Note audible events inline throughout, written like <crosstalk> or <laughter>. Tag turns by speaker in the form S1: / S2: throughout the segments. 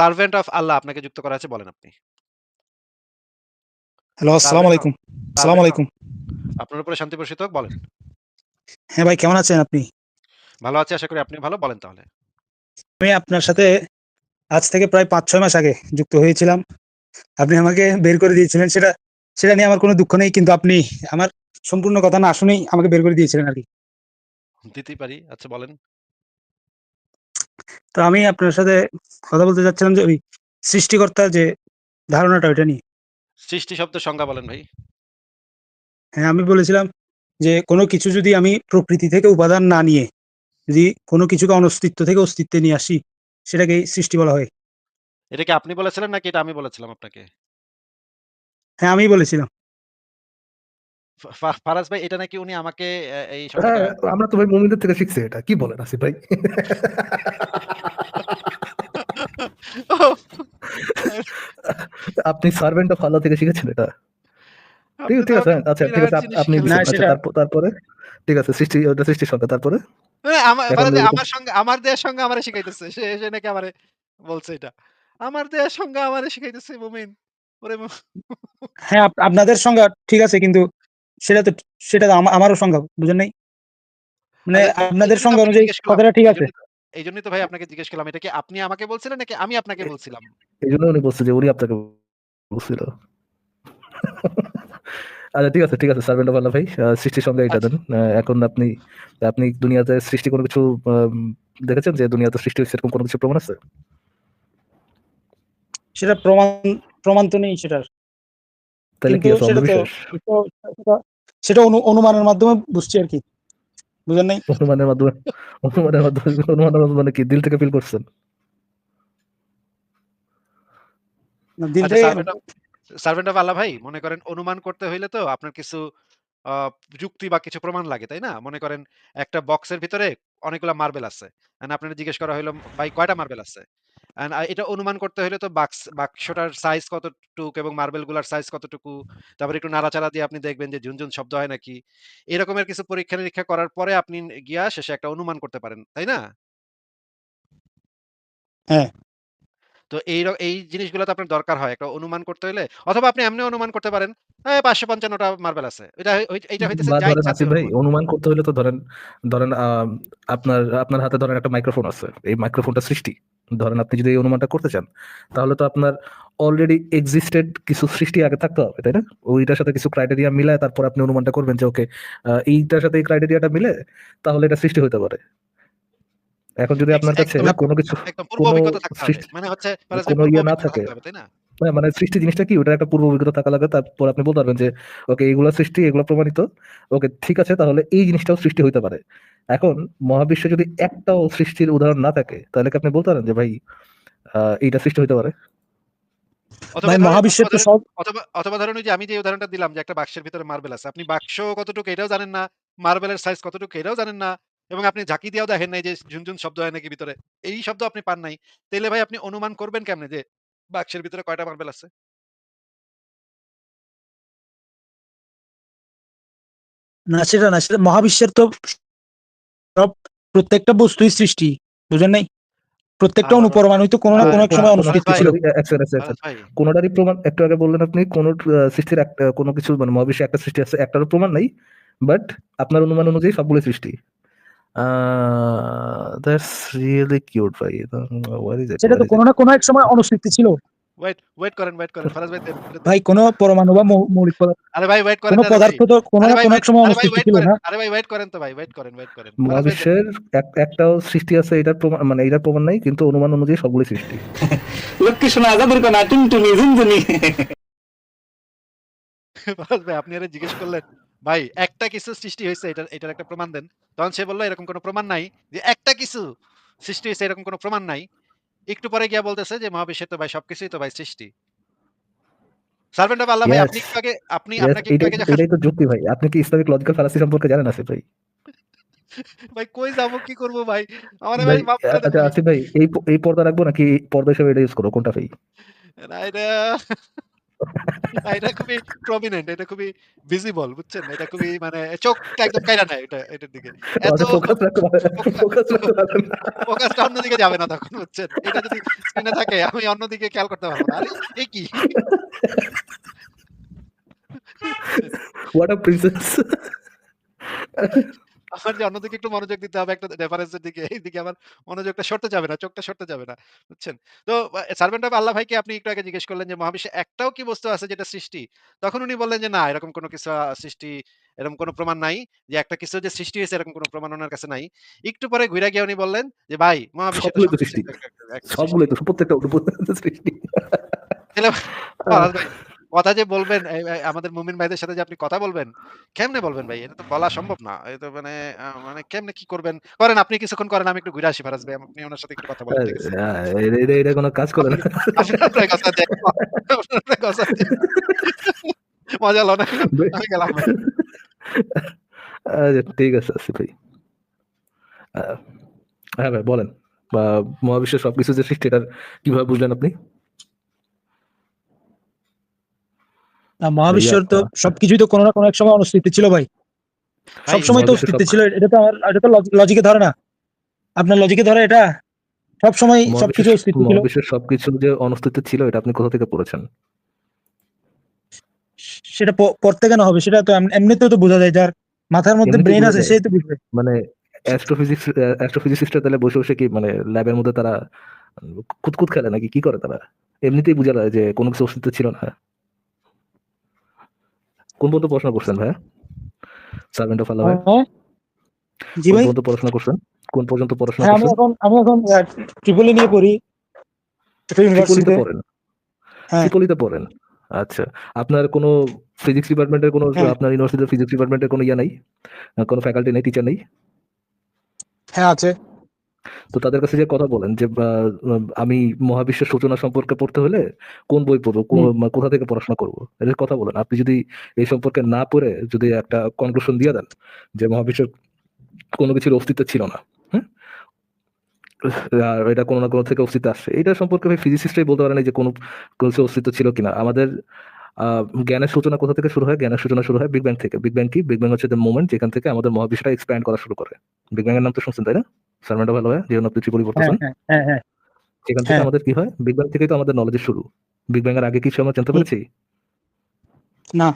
S1: Servant of আল্লাহ আপনাকে যুক্ত করা আছে বলেন আপনি।
S2: হ্যালো, আসসালামু আলাইকুম। আসসালামু আলাইকুম।
S1: আপনার উপরে শান্তি বর্ষিত হোক বলেন।
S2: হ্যাঁ ভাই কেমন আছেন আপনি?
S1: ভালো আছি আশা করি আপনি ভালো বলেন তাহলে।
S2: আমি আপনার সাথে আজ থেকে প্রায় ৫-৬ মাস আগে যুক্ত হয়েছিলাম। আপনি আমাকে বের করে দিয়েছিলেন সেটা সেটা নিয়ে আমার কোনো দুঃখ নেই। কিন্তু আপনি আমার সম্পূর্ণ কথা না শুনেই আমাকে বের করে দিয়েছিলেন আর কি
S1: দিতেই পারি। আচ্ছা বলেন।
S2: তো আমি আপনার সাথে কথা বলতে চাচ্ছিলাম যে ওই সৃষ্টিকর্তার যে ধারণাটা ওইটা নিয়ে।
S1: সৃষ্টি শব্দের সংজ্ঞা বলেন ভাই।
S2: হ্যাঁ, আমি বলেছিলাম যে কোনো কিছু যদি আমি প্রকৃতি থেকে উপাদান না নিয়ে যদি কোনো কিছুকে অনস্তিত্ব থেকে অস্তিত্বে নিয়ে আসি সেটাকেই সৃষ্টি বলা হয়।
S1: এটা কি আপনি বলেছিলেন নাকি এটা আমি বলেছিলাম আপনাকে?
S2: হ্যাঁ, আমিই বলেছিলাম।
S1: ফারাজ ভাই এটা নাকি উনি আমাকে এই
S3: আমরা তো ভাই মুমিনদের থেকে শিখছি এটা। কি বলেন আসিফ ভাই? <laughs> আপনি সার্ভেন্ট অফ আল্লাহ থেকে শিখেছেন এটা? ঠিক ঠিক আছে। আচ্ছা ঠিক আছে। আপনি। আচ্ছা তারপরে? ঠিক আছে সৃষ্টি ওটা সৃষ্টির সংজ্ঞা। তারপরে?
S1: আমার সঙ্গে আমার দেহের সঙ্গে আমারে শিখাইতেছে। সে সে নাকি আমারে বলছে এটা। আমার দেহের সঙ্গে আমারে শিখাইতেছে মুমিন। ওরে
S2: হ্যাঁ, আপনাদের সঙ্গে ঠিক আছে কিন্তু সেটা তো সেটা তো আমারও সংজ্ঞা বুঝেন নাই? মানে
S1: আচ্ছা
S2: আপনাদের
S1: তো
S2: অনুযায়ী কথাটা ঠিক আছে।
S1: এই জন্যই তো ভাই আপনাকে জিজ্ঞেস করলাম। এটা কি আপনি আমাকে বলছিলেন নাকি আমি আপনাকে বলছিলাম?
S3: এজন্য উনি বলছে যে উনি আপনাকে বলছিল। আচ্ছা ঠিক আছে, ঠিক আছে। সার্ভেন্ট আল্লাহ ভাই। সৃষ্টির সংজ্ঞা এটা
S1: আচ্ছা।
S3: দেন। এখন আপনি আপনি দুনিয়াতে সৃষ্টি কোনো কিছু দেখেছেন যে দুনিয়াতে সৃষ্টি হইছে এরকম কোনো কিছু প্রমাণ আছে?
S2: সেটা প্রমাণ প্রমাণ তো নেই সেটার। কিন্তু
S3: কি
S2: সেটা সেটা সেটা সেটা অনু অনুমানের মাধ্যমে বুঝছি আরকি। বুঝেন নাই?
S3: অনুমানের মাধ্যমে অনুমানের মাধ্যমে অনুমানের মাধ্যমে মানে কি দিল থেকে ফিল করছেন?
S2: দিল
S1: আচ্ছা
S2: থেকে
S1: সার্ভেন্ট অফ আল্লাহ ভাই মনে করেন অনুমান করতে হইলে তো আপনার কিছু যুক্তি বা কিছু প্রমাণ লাগে, তাই না? মনে করেন একটা বক্সের ভিতরে অনেকগুলা মার্বেল আছে। এন্ড আপনারে জিজ্ঞেস করা হইল ভাই কয়টা মার্বেল আছে? এন্ড এটা অনুমান করতে হইলে তো বাক্স বাক্সটার সাইজ কতটুক এবং মার্বেলগুলার সাইজ কতটুকু, তারপরে একটু নাড়াচাড়া দিয়ে আপনি দেখবেন যে ঝুনঝুন শব্দ হয় নাকি। এরকমের কিছু পরীক্ষা-নিরীক্ষা করার পরে আপনি গিয়া শেষে একটা অনুমান করতে পারেন, তাই না?
S2: হ্যাঁ।
S1: তো এই এই জিনিসগুলা তো আপনার দরকার হয় একটা অনুমান করতে হলে অথবা আপনি এমনি অনুমান করতে পারেন, এ ৫৫৫ টা মার্বেল আছে। এটা এইটা হইতেছে
S3: ভাই
S1: অনুমান
S3: করতে হলে তো ধরেন ধরেন আপনার আপনার হাতে ধরেন একটা মাইক্রোফোন আছে। এই মাইক্রোফোনটা সৃষ্টি। ধরেন আপনি যদি এই অনুমানটা করতে চান, তাহলে তো আপনার অলরেডি এক্সিস্টেড কিছু সৃষ্টি আগে থাকতে হবে, তাই না? ওইটার সাথে কিছু ক্রাইটেরিয়া মিলায় তারপর আপনি অনুমানটা করবেন যে ওকে এইটার সাথে এই ক্রাইটেরিয়াটা মিলে তাহলে এটা সৃষ্টি হতে পারে। এখন যদি আপনার কাছে কোনো কিছু কোনো
S1: মানে হচ্ছে
S3: কোনো ইয়ে না থাকে
S1: তাই না?
S3: হ্যাঁ, মানে সৃষ্টি জিনিসটা কি ওটার একটা পূর্ব অভিজ্ঞতা থাকা লাগে। তারপর আপনি বলতে পারবেন যে ওকে এগুলা সৃষ্টি, এগুলা প্রমাণিত। ওকে ঠিক আছে তাহলে এই জিনিসটাও সৃষ্টি হইতে পারে। এখন মহাবিশ্বে যদি একটাও সৃষ্টির উদাহরণ না থাকে, তাহলে কি আপনি বলতে পারেন যে ভাই এইটা সৃষ্টি হইতে পারে?
S1: অথবা
S2: ভাই
S1: ধরেন
S2: মহাবিশ্বের
S1: অথবা
S2: তো
S1: ধরেন
S2: সব
S1: অথবা অথবা ধরেন ওই যে আমি যে উদাহরণটা দিলাম যে একটা বাক্সের ভিতরে মার্বেল আছে। আপনি বাক্স কতটুকু এটাও জানেন না, মার্বেলের সাইজ কতটুকু এটাও জানেন না এবং আপনি ঝাঁকি দিয়েও দেখেন নাই যে ঝুনঝুন শব্দ হয় নাকি ভিতরে। এই শব্দ আপনি পান নাই। তাইলে ভাই আপনি অনুমান করবেন কেমনে যে বাক্সের ভিতরে কয়টা মার্বেল আছে?
S2: না সেটা না সেটা মহাবিশ্বের তো সব প্রত্যেকটা বস্তুই সৃষ্টি। বুঝেন নাই? প্রত্যেকটা
S1: আবারও
S2: অনুপরমাণুই তো কোনো না কোনো এক সময়
S1: ভাই,
S2: ছিল।
S1: ফারাজ
S3: সেকেন্ড।
S1: ভাই
S3: কোনটারই প্রমাণ একটু আগে বললেন আপনি কোন সৃষ্টির একটা কোনো কিছু মানে মহাবিশ্বে একটা সৃষ্টি আছে, একটারও প্রমাণ নাই। বাট আপনার অনুমান অনুযায়ী সবগুলোই সৃষ্টি। দ্যাটস রিয়ালি কিউট ভাই।
S2: সেটা তো কোনো না কোনো এক সময় অনস্তিত্ব ছিল।
S1: ওয়েট, ওয়েট করেন, ওয়েট করেন। ফারাজ ভাই।
S2: ভাই কোনো পরমাণু বা মৌলিক পদার্থ
S1: আরে ভাই ওয়েট করেন
S2: কোনো। পদার্থ তো কোনো না কোনো এক সময়
S1: ওয়েট
S2: ছিল না?
S1: আরে ভাই ওয়েট করেন তো ভাই। ওয়েট করেন, ওয়েট করেন।
S3: মহাবিশ্বের একটাও সৃষ্টি আছে এটার প্রমাণ মানে এটার প্রমাণ নাই কিন্তু অনুমান অনুযায়ী সবগুলোই সৃষ্টি। <laughs>
S4: লক্ষ্মী সোনা জাদুর কণা টুনটুনি ঝুনঝুনি <laughs>
S1: ভাই আপনি আরে জিজ্ঞেস করলেন, ভাই একটা কিছু সৃষ্টি হইছে এটার এটার একটা প্রমাণ দেন। তখন সে বলল এরকম কোনো প্রমাণ নাই। যে একটা কিছু সৃষ্টি হইছে এরকম কোনো প্রমাণ নাই। একটু পরে গিয়া বলতেছে যে মহাবিশ্বে তো ভাই সবকিছুই তো ভাই সৃষ্টি। সার্ভেন্ট অফ আল্লাহ ভাই আপনি আগে আপনি আপনাকে আগে
S3: এটাই তো যুক্তি ভাই। আপনি কি ইসলামিক লজিক্যাল সম্পর্কে জানেন আসিফ ভাই? <laughs>
S1: ভাই কই যাব কি করব ভাই? আমারে
S3: ভাই
S1: মাফ করে
S3: আচ্ছা আসিফ ভাই এই এই পর্দা রাখব নাকি পর্দা হিসেবে এটা ইউজ করব কোনটা ভাই? <laughs>
S1: না এটা খুবই প্রমিনেন্ট, এটা খুবই ভিজিবল বুঝছেন? এটা খুবই মানে চোখটা একদম কাইড়া নেয় এটা এটার দিকে। এত
S3: ফোকাস রাখতে ফোকাস রাখতে পারবেন
S1: ফোকাসটা অন্যদিকে যাবে না তখন বুঝছেন? এটা যদি স্ক্রিনে থাকে আমি অন্যদিকে খেয়াল করতে পারব না। আরে এ কি?
S3: হোয়াট আ প্রিন্সেস
S1: আমার যে অন্যদিকে একটু মনোযোগ দিতে হবে একটা রেফারেন্সের দিকে। এইদিকে আমার মনোযোগটা সরতে যাবে না, চোখটা সরতে যাবে না। বুঝছেন? তো সার্ভেন্ট অফ আল্লাহ ভাইকে আপনি একটু আগে জিজ্ঞেস করলেন যে মহাবিশ্বে একটাও কি বস্তু আছে যেটা সৃষ্টি? তখন উনি বললেন যে না এরকম কোনো কিছু সৃষ্টি এরকম কোনো প্রমাণ নাই। যে একটা কিছু যে সৃষ্টি হয়েছে এরকম কোনো প্রমাণ ওনার কাছে নাই। একটু পরে ঘুরে গিয়ে উনি বললেন যে ভাই মহাবিশ্বে
S3: সৃষ্টি। সবগুলোই তো প্রত্যেকটা সৃষ্টি
S1: কথা যে বলবেন আমাদের মুমিন ভাইদের সাথে যে আপনি কথা বলবেন, কেমনে বলবেন ভাই? এটা তো বলা সম্ভব না। এটা মানে মানে কেমনে কি করবেন? করেন আপনি কিছুক্ষণ করেন আমি একটু ঘুরে আসি ফারাজ ভাই। আপনি উনার সাথে একটু কথা বলেন।
S3: এটা কোনো কাজ করে না
S1: মজা হলো না? আমি গেলাম
S3: আচ্ছা, ঠিক আছে আসিফ ভাই হ্যাঁ ভাই বলেন বা মহাবিশ্বের সবকিছু যে সৃষ্টি এটার কীভাবে বুঝলেন আপনি
S2: না, মহাবিশ্বর তো সবকিছুই তো কোনো না কোনো এক সময় অস্তিত্ব ছিল ভাই। সবসময় তো অস্তিত্ব ছিল এটা তো আমার এটা তো লজিকে ধরে না। আপনার লজিকে ধরে এটা? সবসময় সবকিছু অস্তিত্ব ছিল।
S3: মহাবিশ্বের সবকিছু যে অনস্তিত্ব ছিল এটা আপনি কোথা থেকে পড়েছেন?
S2: সেটা পড়তে কেন হবে? সেটা তো এম- এমনিতেও তো বোঝা যায় যার মাথার মধ্যে ব্রেন আছে
S3: যায়।
S2: সে তো বুঝবে।
S3: মানে অ্যাস্ট্রোফিজিক্স অ্যাস্ট্রোফিজিক্সটা তাহলে বসে বসে কি মানে ল্যাবের মধ্যে তারা কুতকুত খেলে নাকি? কি করে তারা? এমনিতেই বোঝা যায় যে কোনো কিছু অস্তিত্ব ছিল না। কোন পর্যন্ত পড়াশোনা করছেন ভাই সার্ভেন্ট অফ আল্লাহ ভাই?
S2: হ্যাঁ? জি
S3: কোন
S2: ভাই।
S3: পর্যন্ত পড়াশোনা করছেন? কোন পর্যন্ত পড়াশোনা
S2: হ্যাঁ আমি
S3: করছেন?
S2: এখন আমি এখন ট্রিপলি নিয়ে পড়ি। একটা
S3: ত্রিপলিতে পড়েন?
S2: হ্যাঁ।
S3: ত্রিপলিতে পড়েন? আচ্ছা। আপনার কোনো ফিজিক্স ডিপার্টমেন্টের কোনো
S2: হ্যাঁ।
S3: আপনার ইউনিভার্সিটির ফিজিক্স ডিপার্টমেন্টের কোনো ইয়া নাই? কোনো ফ্যাকাল্টি নেই টিচার নেই?
S2: হ্যাঁ আছে।
S3: তো তাদের কাছে যে কথা বলেন যে আমি মহাবিশ্বের সূচনা সম্পর্কে পড়তে হলে কোন বই পড়ব? কোন- কোথা থেকে পড়াশোনা করব? এদের কথা বলেন। আপনি যদি এই সম্পর্কে না পড়ে যদি একটা কনক্লুশন দিয়ে দেন যে মহাবিশ্বের কোনো কিছুর অস্তিত্ব ছিল না হ্যাঁ আর এটা কোনো না কোনো থেকে অস্তিত্ব আসছে। এটা সম্পর্কে আমি ফিজিসিস্টরাই বলতে পারে না যে কোনো কিছু অস্তিত্ব ছিল কিনা। আমাদের আহ, জ্ঞানের সূচনা কোথা থেকে শুরু হয়? জ্ঞানের সূচনা শুরু হয় বিগ ব্যাং থেকে। বিগ ব্যাং কি? বিগ ব্যাং হচ্ছে দ্য মোমেন্ট যেখান থেকে আমাদের মহাবিশ্বটা এক্সপ্যান্ড করা শুরু করে। বিগ ব্যাং এর নাম তো শুনছেন তাই না? সার্ভেন্ট ভালো হয়
S2: হ্যাঁ হ্যাঁ
S3: সেখান থেকে। আমাদের কি হয়? বিগ ব্যাং থেকেই তো আমাদের নলেজের শুরু। বিগ ব্যাং এর আগে কিছু আমরা জানতে পেরেছি?
S2: না।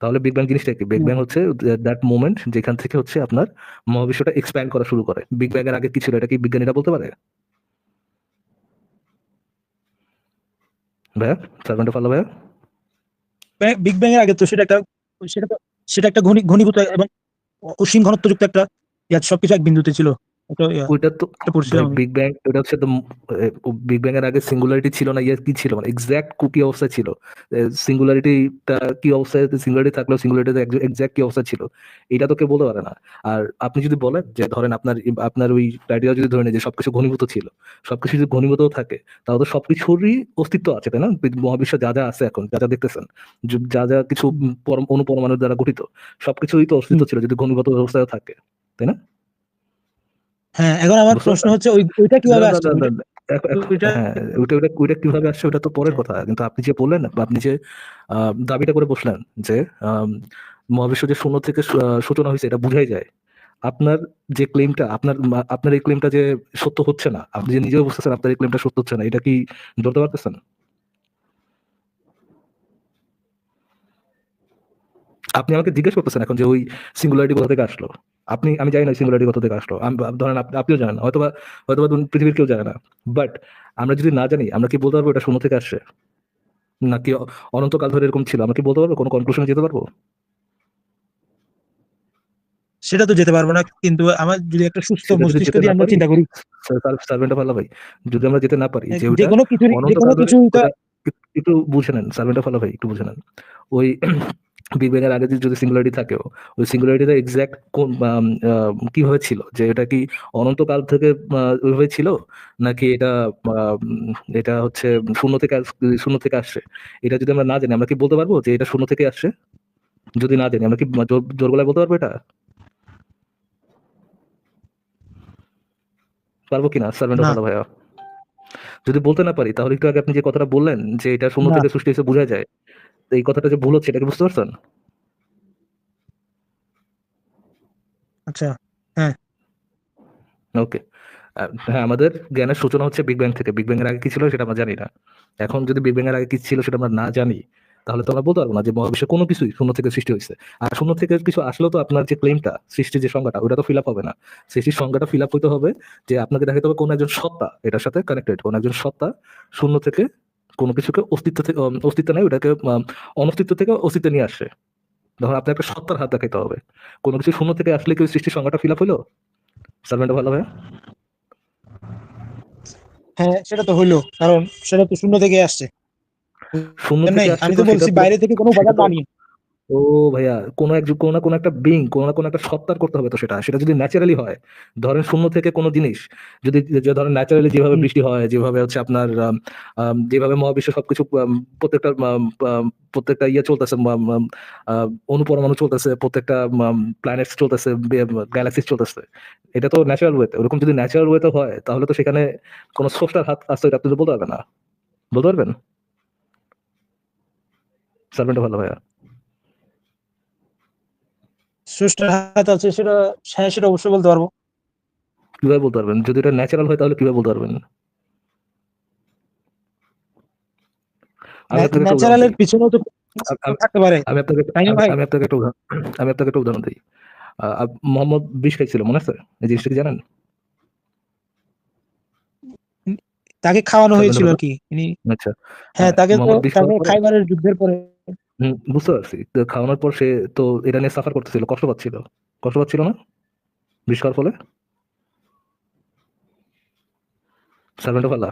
S3: তহলে বিগ ব্যাং জিনিসটা কি? বিগ ব্যাং হচ্ছে দ্যাট মোমেন্ট যেখান থেকে হচ্ছে আপনার মহাবিশ্বটা এক্সপ্যান্ড করা শুরু করে। বিগ ব্যাং এর আগে কি ছিল? এটা কি বিজ্ঞানীরা বলতে পারে? ভাইয়া সার্ভেন্ট ভালো ভাইয়া?
S2: বিগ ব্যাং এর আগে তো সেটা একটা সেটা সেটা একটা ঘনী ঘনীভূত এবং অসীম ঘনত্বযুক্ত একটা ইয়া সবকিছু এক বিন্দুতে ছিল।
S3: ওইটা তো। বিগ ব্যাং এটা হচ্ছে বিগ ব্যাং এর আগে সিঙ্গুলারিটি ছিল না ইয়ে কি ছিল? মানে এক্সাক্ট কুকি অবস্থা ছিল? সিঙ্গুলারিটিটা কি অবস্থায় সিঙ্গুলারিটি থাকলেও সিঙ্গুলারিটি এক্সাক্ট কি অবস্থা ছিল? এটা তো কেউ বলতে পারে না। আর আপনি যদি বলেন যে ধরেন আপনার আপনার ওই ক্রাইটেরিয়া যদি ধরে নেন যে সবকিছু ঘনীভূত ছিল সবকিছু যদি ঘনীভূতও থাকে তাহলে তো সবকিছুরই অস্তিত্ব আছে তাই না? মহাবিশ্ব যা যা আছে এখন যা যা দেখতেছেন যা যা কিছু পরম- অনুপরমাণুর দ্বারা গঠিত সবকিছুই তো অস্তিত্ব ছিল যদি ঘনীভূত অবস্থায় থাকে।
S2: হ্যাঁ এখন আমার প্রশ্ন হচ্ছে ওই ওইটা কীভাবে
S3: না, না,
S2: আসছে ওইটা-
S3: না, কীভাবে আসছে? ওটা তো পরের কথা। কিন্তু আপনি যে বললেন বা আপনি যে আহ, দাবিটা করে বসলেন যে মহাবিশ্ব যে শূন্য থেকে সূচনা হয়েছে এটা বুঝাই যায়। আপনার যে ক্লেমটা আপনার আপনার এই ক্লেমটা যে সত্য হচ্ছে না আপনি যে নিজেও বুঝতেছেন আপনার এই ক্লেমটা সত্য হচ্ছে না এটা কি ধরতে পারতেছেন? আপনি আমাকে জিজ্ঞেস করতেছেন এখন যে ওই সিঙ্গুলারিটি কোথা থেকে আসলো? আপনি আমি জানি না সিঙ্গুলারিটি কোথা থেকে আসলো। ধরেন আপনি- আপনিও জানেন না হয়তো বা হয়তো বা পৃথিবীর কেউ জানে না। বাট আমরা যদি না জানি আমরা কি বলতে পারব এটা শূন্য থেকে আসছে? নাকি অনন্তকাল ধরে এরকম ছিল? আমরা কি বলতে পারব? কোনো কনক্লুশনে যেতে পারব?
S2: সেটা তো যেতে পারব না কিন্তু আমার যদি একটা সুস্থ মস্তিষ্ক দিয়ে আমরা চিন্তা করি।
S3: সার্ভেন্ট অফ আল্লাহ ভাই যদি আমরা যেতে না পারি যে
S2: যে কোনো কিছু কোনো কিছু
S3: ওটা- একটু- একটু বুঝে নেন সার্ভেন্ট অফ আল্লাহ ভাই একটু বুঝে নেন। ওই বিগ ব্যাং এর আগে যদি- সিঙ্গুলারিটি থাকেও ওই সিঙ্গুলারিটিটা এক্স্যাক্ট কোন কীভাবে ছিল? যে এটা কি অনন্তকাল থেকে ওইভাবে ছিল? নাকি এটা এটা হচ্ছে শূন্য থেকে শূন্য থেকে আসছে এটা যদি আমরা না জানি আমরা কি বলতে পারব যে এটা শূন্য থেকে আসছে যদি না জানি আমরা কি জোর গলায় বলতে পারব এটা? পারব কিনা সার্ভেন্ট ভাইয়া? যদি বলতে না পারি তাহলে একটু আগে আপনি যে কথাটা বললেন যে এটা শূন্য থেকে সৃষ্টি হয়েছে বোঝা যায়। তো এই কথাটা যে ভুল হচ্ছে এটাকে বুঝতে পারছেন?
S2: আচ্ছা
S3: ওকে। হ্যাঁ আমাদের জ্ঞানের সূচনা হচ্ছে বিগ ব্যাং থেকে। বিগ ব্যাং এর আগে কি ছিল সেটা আমরা জানি না। এখন যদি বিগ ব্যাং এর আগে কি ছিল সেটা আমরা না জানি তাহলে তো আমরা বলতে পারব না যে মহাবিশ্বে কোনো কিছুই শূন্য থেকে সৃষ্টি হয়েছে। আর শূন্য থেকে কিছু আসলেও তো আপনার যে ক্লেমটা সৃষ্টির যে সংজ্ঞাটা ওটা তো ফিল আপ হবে না। সৃষ্টির সংজ্ঞাটা ফিল আপ হতে হবে যে আপনাকে দেখাতে হবে কোন একজন সত্তা এটার সাথে কানেক্টেড কোন একজন সত্তা শূন্য থেকে কোনো কিছুকে অস্তিত্ব থেকে অস্তিত্ব নেই ওটাকে অনস্তিত্ব থেকে অস্তিত্ব নিয়ে আসে। তখন আপনার একটা সত্তার হাত দেখাইতে হবে। কোনো কিছু শূন্য থেকে আসলে কেউ সৃষ্টির সংজ্ঞাটা ফিল আপ হলো সার্ভেন্টটা ভালো হয়
S2: হ্যাঁ সেটা তো হইল কারণ সেটা তো শূন্য থেকে আসছে।
S3: শূন্য থেকে
S2: আমি তো বলছি বাইরে থেকে কোনো
S3: বাধা
S2: উপাদান আনি
S3: ও ভাইয়া কোন এক কোন না কোন একটা বিং কোন না কোন একটা সত্তার করতে হবে তো সেটা। সেটা যদি ন্যাচারালি হয় ধরেন শূন্য থেকে কোনো জিনিস যদি যে ধরেন ন্যাচারালি যেভাবে বৃষ্টি হয় যেভাবে হচ্ছে আপনার যেভাবে মহাবিশ্ব সবকিছু প্রত্যেকটা প্রত্যেকটা ইয়ে চলতেছে অনুপরমাণু চলতেছে প্রত্যেকটা প্ল্যানেট চলতেছে গ্যালাক্সি চলতেছে। এটা তো ন্যাচারাল ওয়েতে ওরকম যদি ন্যাচারাল ওয়েতে হয় তাহলে তো সেখানে কোনো স্রষ্টার হাত আসতে এটা আপনি তো বলতে পারবেন না। বলতে পারবেন? সার্ভেন্ট ভালো ভাইয়া।
S2: হাত আছে সেটা হ্যাঁ সেটা অবশ্যই বলতে পারব।
S3: কীভাবে বলতে পারবেন? যদি এটা ন্যাচারাল হয় তাহলে কীভাবে বলতে পারবেন?
S2: ন্যাচারালের পিছনেও তো থাকতে পারে।
S3: আমি আপনাকে আমি- আপনাকে একটা উদাহরণ আমি আপনাকে একটা উদাহরণ দিই। মোহাম্মদ বিষ খাইছিল মনে আছে? এই জিনিসটা কি জানেন?
S2: তাকে খাওয়ানো হয়েছিল আর কি।
S3: আচ্ছা।
S2: হ্যাঁ তাকে তো
S3: মোহাম্মদ বিশ
S2: তাকে খাইবারের যুদ্ধের পরে
S3: হুম, বুঝতে পারছি। তো খাওয়ানোর পর সে তো এটা নিয়ে সাফার করতেছিল কষ্ট পাচ্ছিল। কষ্ট পাচ্ছিল না? বিষ খাওয়ার ফলে? সার্ভেন্ট ফাল্লা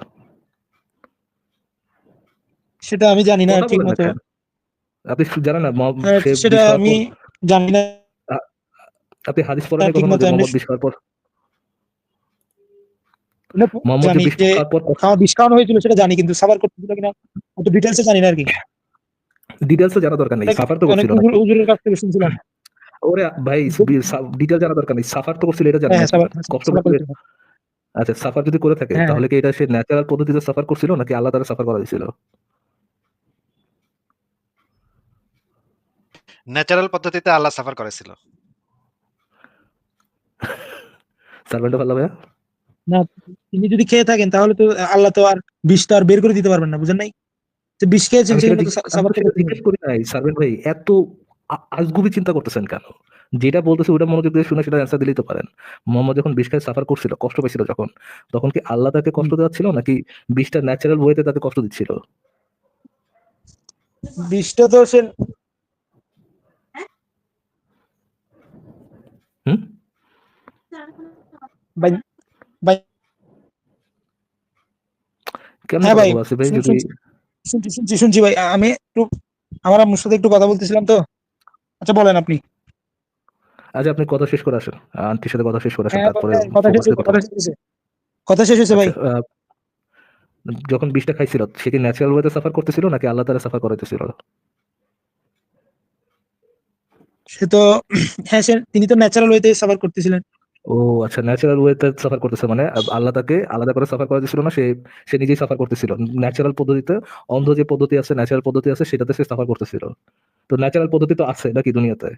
S2: সেটা আমি জানি না
S3: কথা
S2: ঠিক
S3: বলেন না
S2: মতো।
S3: কেন? আপনি শু- জানেন না
S2: হ্যাঁ,
S3: সে
S2: সেটা
S3: বিষ খাওয়ার
S2: আমি
S3: পর-
S2: জানি না।
S3: আপনি হাদিস পড়েন
S2: ঠিক
S3: কখনো
S2: মতো
S3: যে
S2: আমি-
S3: মোহাম্মদ বিষ খাওয়ার পর মোহাম্মদ যে
S2: জানি
S3: বিষ
S2: যে
S3: খাওয়ার পর
S2: খাওয়া বিষ খাওয়ানো হয়েছিল সেটা জানি কিন্তু সাবার করতেছিল কিনা অত ডিটেলসে জানি না আর কি।
S3: ডিটেলস জানা দরকার নেই সাফার তো করছিল না
S2: হুজুরের কাছ থেকে শুনছিলাম।
S3: ওরে ভাই ডিটেল জানা দরকার নেই সাফার তো করছিল এটা জানেন
S2: হ্যাঁ?
S3: কষ্ট করে আচ্ছা সাফার যদি করে থাকে
S2: হ্যাঁ,
S3: তাহলে কি এটা সে ন্যাচারাল পদ্ধতিতে সাফার করছিল নাকি আল্লাহ তারা সাফার করা হয়েছিল
S1: ন্যাচারাল পদ্ধতিতে আল্লাহ সাফার করেছিল
S3: সার্ভেন্ট ভালো ভাইয়া?
S2: না তিনি যদি খেয়ে থাকেন তাহলে তো আল্লাহ তো আর বিষ তো আর বের করে দিতে পারবেন না বুঝেন নাই?
S3: নাই সার্ভেন্ট ভাই। এত আজগুবি চিন্তা করতেছেন কেন? যেটা বলতেছে ওটা মনোযোগ দিয়ে শুনে সেটা অ্যান্সার দিলেই তো পারেন। মোহাম্মদ যখন বিষ খায় সাফার করছিল কষ্ট পাইছিল যখন তখন কি আল্লাহ তাকে কষ্ট দেওয়াচ্ছিল নাকি বিষটা ন্যাচারাল ওয়েতে তাকে কষ্ট দিচ্ছিল?
S2: বিষটা তো সে
S3: হুম?
S2: ভাই ভাই
S3: কেমন
S2: ভাই, শুনছি। শুনছি শুনছি ভাই। আমি একটু আমার আম্মুর সাথে একটু কথা বলতেছিলাম তো। আচ্ছা বলেন আপনি।
S3: আজ আপনি কথা শেষ করে আসেন। আন্টির সাথে কথা শেষ করে আসেন
S2: হ্যাঁ
S3: তারপরে
S2: কথা- শেষ হয়েছে। ভাই।
S3: আচ্ছা, যখন বিষটা খাইছিল সে কি ন্যাচারাল ওয়েতে সাফার করতেছিল নাকি আল্লাহ তারা সাফার করাইতেছিল?
S2: সে তো হ্যাঁ সে তিনি তো ন্যাচারাল ওয়েতে সাবার করতেছিলেন।
S3: ও আচ্ছা ন্যাচারাল ওয়েতে সাফার করতেছে মানে আল্লাহ তাকে আলাদা করে সাফার করা দিছিল না সে সে নিজেই সাফার করতেছিল। ন্যাচারাল পদ্ধতিতে অন্ধ যে পদ্ধতি আছে ন্যাচারাল পদ্ধতি আছে সেটাতে সে সাফার করতেছিল। তো ন্যাচারাল পদ্ধতি তো আছে নাকি দুনিয়াতে?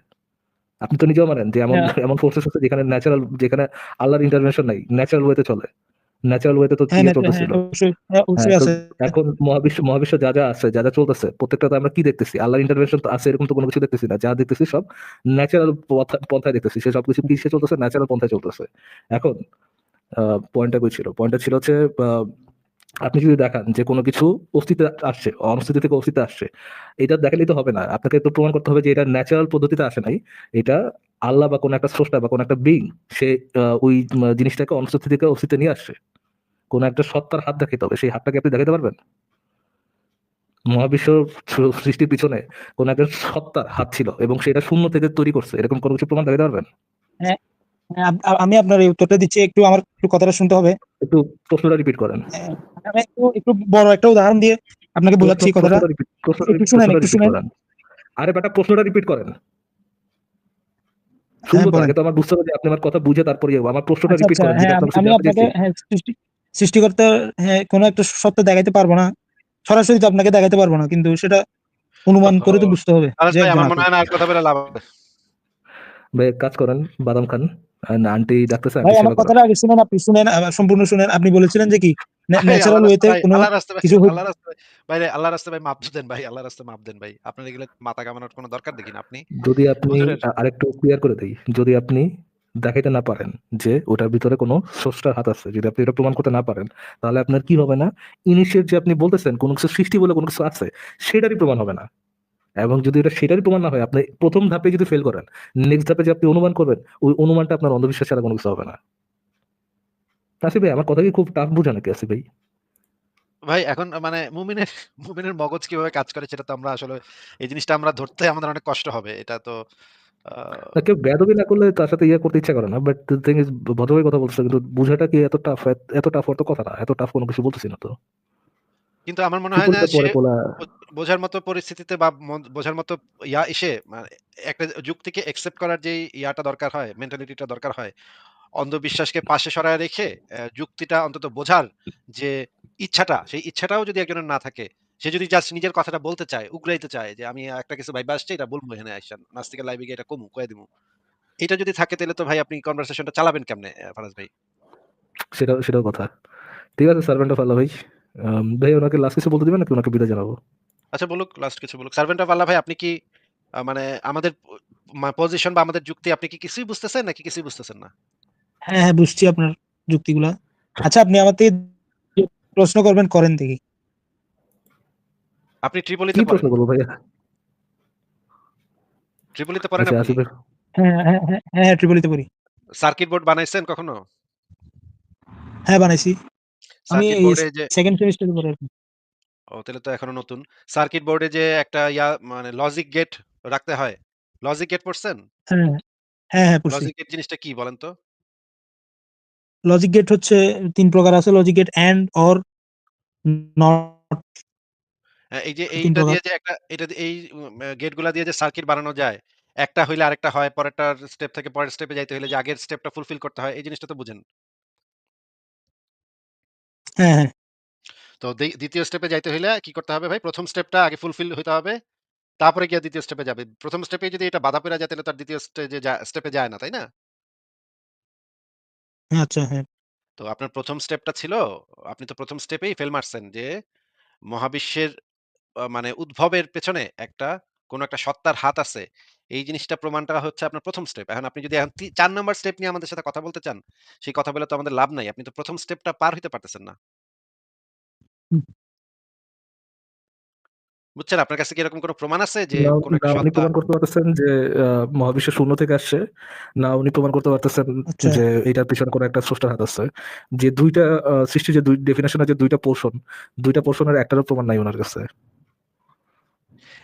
S3: আপনি তো নিজেও মানেন যে এমন
S2: হ্যাঁ।
S3: এমন ফোর্সেস আছে যেখানে ন্যাচারাল যেখানে আল্লাহর ইন্টারভেনশন নাই ন্যাচারাল ওয়েতে চলে। ন্যাচারাল ওয়েতে তো চলতেছিল। এখন মহাবিশ্ব মহাবিশ্ব যা যা আছে যা যা চলতেছে প্রত্যেকটা আমরা কি দেখতেছি? আল্লাহর ইন্টারভেনশন তো আছে এরকম তো কোনো কিছু দেখতেছি না। যা দেখতেছি সব ন্যাচারাল পন্থায় দেখতেছি। সে সবকিছু কিসে চলতেছে? ন্যাচারাল পন্থায় চলতেছে। এখন পয়েন্টটা কই ছিল? পয়েন্টটা ছিল হচ্ছে আপনি যদি দেখান যে কোনো কিছু অস্তিত্বে আসছে অনস্তিত্ব থেকে অস্তিত্বে আসছে এটা দেখালেই তো হবে না। আপনাকে তো প্রমাণ করতে হবে যে এটা ন্যাচারাল পদ্ধতিতে আসে নাই। এটা আল্লাহ বা কোনো একটা স্রষ্টা বা কোনো একটা বিং সে ওই জিনিসটাকে অনস্তিত্ব থেকে অস্তিত্বে নিয়ে আসছে। কোন একটা সত্তার হাত দেখাইতে হবে সেই হাতটাকে আপনি দেখাতে পারবেন? মহাবিশ্ব সৃষ্টির পিছনে কোন একটা সত্তার হাত ছিল এবং সেটা শূন্য থেকে তৈরি করছে এরকম কোনো কিছু প্রমাণ দেখাতে পারবেন?
S2: হ্যাঁ, আম- আম- আপনার এই উত্তরটা দিচ্ছি একটু আমার একটু কথাটা শুনতে হবে।
S3: একটু প্রশ্নটা রিপিট করেন।
S2: আমি একটু একটু বড় একটা উদাহরণ দিয়ে আপনাকে বোঝাচ্ছি কথাটা। একটু শুনেন, একটু শুনেন।
S3: আরে বেটা প্রশ্নটা রিপিট করেন। শুনব তো, আমার বুঝতে হবে আপনি আমার কথা বুঝে তারপরে আমার প্রশ্নটা
S2: আচ্ছা
S3: রিপিট
S2: আচ্ছা
S3: করেন
S2: হ্যাঁ আমি আপনাকে হ্যাঁ সৃষ্টি সৃষ্টিকর্তার হ্যাঁ কোনো একটা সত্য দেখাইতে পারব না। সরাসরি তো আপনাকে দেখাইতে পারব না কিন্তু সেটা অনুমান করে তো বুঝতে হবে।
S1: ভাই মনে হয়
S3: কাজ করেন বাদাম খান। আর আন্টি ডাকতেছে
S2: ভাই আমার কথাটা আগে শুনেন আপনি শুনেন সম্পূর্ণ শুনেন। আপনি বলেছিলেন যে কি ন্যাচারাল ওয়েতে
S1: রাস্তায় ভাই,
S2: কোনো কিছু
S1: ভাই আল্লাহর রাস্তায় ভাই মাপ দেন ভাই, আল্লাহর রাস্তায় মাপ দেন ভাই। আপনার এগুলো মাথা কামানোর কোনো দরকার দেখি আপনি।
S3: যদি আপনি আরেকটু ক্লিয়ার করে দেই যদি আপনি দেখাইতে না পারেন যে ওটার ভিতরে কোনো স্রষ্টার হাত আছে। যদি আপনি এটা প্রমাণ করতে না পারেন, তাহলে আপনার কি হবে না? ইনিশিয়েট যে আপনি বলতেছেন কোনো কিছু সৃষ্টি বলে কোনো কিছু আছে, সেটারই প্রমাণ হবে না। এবং যদি এটা সেটারই প্রমাণ না হয়, আপনি প্রথম ধাপে যদি ফেল করেন নেক্সট ধাপে যে আপনি অনুমান করবেন, ওই অনুমানটা আপনার অন্ধবিশ্বাস ছাড়া কোনো কিছু হবে না। আসিফ ভাই, আমার কথা কি খুব টাফ বুঝা নাকি আসিফ ভাই?
S1: ভাই, এখন মানে মুমিনের মুমিনের মগজ কীভাবে কাজ করে সেটা তো আমরা আসলে, এই জিনিসটা আমরা ধরতে আমাদের অনেক কষ্ট হবে। এটা তো
S3: না কেউ বেয়াদবি না করলে তার সাথে ইয়ে করতে ইচ্ছা করে না বাট থিং ইজ ভদ্রভাবে কথা বলছে কিন্তু বুঝাটা কি এত টাফ এত টাফ অত কথা না এত টাফ কোনো কিছু বলতেছি না তো।
S1: কিন্তু আমার মনে হয় না বোঝার মতো পরিস্থিতিতে বা বোঝার মতো ইয়া এসে মানে একটা যুক্তিকে একসেপ্ট করার যেই ইয়াটা দরকার হয়, মেন্টালিটিটা দরকার হয়, অন্ধবিশ্বাসকে পাশে সরায় রেখে যুক্তিটা অন্তত বোঝার যে ইচ্ছাটা, সেই ইচ্ছাটাও যদি একজনের না থাকে, সে যদি জাস্ট নিজের কথাটা বলতে চায়, উগরাইতে চায় যে আমি একটা কিছু ভাইবা আসছে এটা বলব এখানে আইসা। নাস্তিকের লাইভে গিয়ে এটা কমু, কইয়া দিমু। এটা যদি থাকে তাইলে তো ভাই আপনি কনভারসেশনটা চালাবেন কেমনে ফারাজ ভাই?
S3: সেটা সেটাও কথা ঠিক আছে সার্ভেন্ট অফ আল্লাহ ভাই ভাই ওনাকে লাস্ট কিছু বলতে দিবেন নাকি ওনাকে বিদায় জানাব
S1: আচ্ছা বলুক, লাস্ট কিছু বলুক। সার্ভেন্ট অফ আল্লাহ ভাই আপনি কি মানে আমাদের পজিশন বা আমাদের যুক্তি আপনি কি কিছুই বুঝতেছেন নাকি কিছুই বুঝতেছেন না?
S2: হ্যাঁ হ্যাঁ বুঝছি আপনার যুক্তিগুলা আচ্ছা আপনি আমার থেকে প্রশ্ন করবেন করেন দেখি
S1: আপনি
S3: কি
S1: ট্রিপলিতে পড়েন?
S3: প্রশ্ন করব ভাইয়া
S1: ট্রিপলিতে পড়েন
S3: আচ্ছা
S1: আপনি?
S2: হ্যাঁ হ্যাঁ হ্যাঁ হ্যাঁ হ্যাঁ ট্রিপলিতে পড়ি
S1: সার্কিট বোর্ড বানাইছেন কখনো?
S2: হ্যাঁ বানাইছি আমি সেকেন্ড সেমিস্টারে পড়ে
S1: ও তাহলে তো এখনও নতুন। সার্কিট বোর্ডে যে একটা ইয়া মানে লজিক গেট রাখতে হয়। লজিক গেট পড়ছেন?
S2: হ্যাঁ হ্যাঁ হ্যাঁ পড়ছি
S1: লজিক গেট জিনিসটা কি বলেন তো?
S2: লজিক গেট হচ্ছে তিন প্রকার আছে logic gate and or not
S1: হ্যাঁ, এই যে এইটা দিয়ে যে একটা এটা দিয়ে এই আ গেটগুলা দিয়ে যে সার্কিট বানানো যায়, একটা হইলে আরেকটা হয়, পরেরটার স্টেপ থেকে পরের স্টেপে যাইতে হইলে যে আগের স্টেপটা ফুলফিল করতে হয়, এই জিনিসটা তো বুঝেন।
S2: হ্যাঁ হ্যাঁ
S1: তো দ্বি ২য় স্টেপে যাইতে হইলে কি করতে হবে ভাই? ১ম স্টেপটা আগে ফুলফিল হইতে হবে। তারপরে গিয়ে ২য় স্টেপে যাবে। ১ম স্টেপেই যদি এটা বাধা পইরা যায় তাহলে তো আর ২য় স্টেজে যা স্টেপে যায় না, তাই না?
S2: আচ্ছা হ্যাঁ
S1: তো আপনার ১ম স্টেপটা ছিল, আপনি তো ১ম স্টেপেই ফেল মারছেন যে মহাবিশ্বের মানে উদ্ভবের পেছনে একটা কোন একটা সত্তার হাত আছে। এই জিনিসটা প্রমাণটা হচ্ছে আপনার ১ম স্টেপ। এখন আপনি যদি এখন তি ৪ নাম্বার স্টেপ নিয়ে আমাদের সাথে কথা বলতে চান, সেই কথা বলে তো আমাদের লাভ নাই। আপনি তো ১ম স্টেপটা পার হইতে পারতেছেন না।
S2: হুম।
S1: বুঝছেন? আপনার কাছে কি এরকম কোন প্রমাণ আছে যে
S3: না
S1: কোন
S3: না
S1: একটা
S3: উনি
S1: সত্তা
S3: প্রমাণ করতে পারতেছেন যে আহ, মহাবিশ্ব শূন্য থেকে আসছে না উনি প্রমাণ করতে পারতেছেন
S2: আচ্ছা
S3: যে এটার পিছনে কোনো একটা স্রষ্টার হাত আছে যে দুইটা আহ, সৃষ্টি যে দুই ডেফিনেশনের যে দুইটা পোর্শন দুইটা পোর্শনের একটারও প্রমাণ নাই ওনার কাছে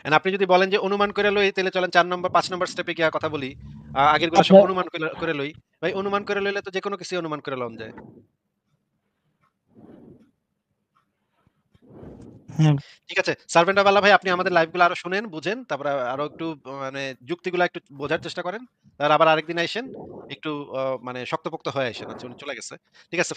S1: এন্ড আপনি যদি বলেন যে অনুমান করে লই তাহলে চলেন ৪ নম্বর ৫ নম্বর স্টেপে গিয়া কথা বলি। আ আগেরগুলা সব অনুমান করে লই। ভাই অনুমান করে লইলে তো যেকোনো কিছুই অনুমান করে লওয়া যায়। ঠিক আছে। সার্ভেন্ট অফ আল্লাহ ভাই আপনি আমাদের লাইভগুলো আরও শুনেন, বুঝেন। তারপরে আরও একটু মানে যুক্তিগুলা একটু বোঝার চেষ্টা করেন। আর আবার আরেকদিন আইসেন। একটু মানে শক্তপোক্ত হয়ে আসেন আচ্ছা উনি চলে গেছে। ঠিক আছে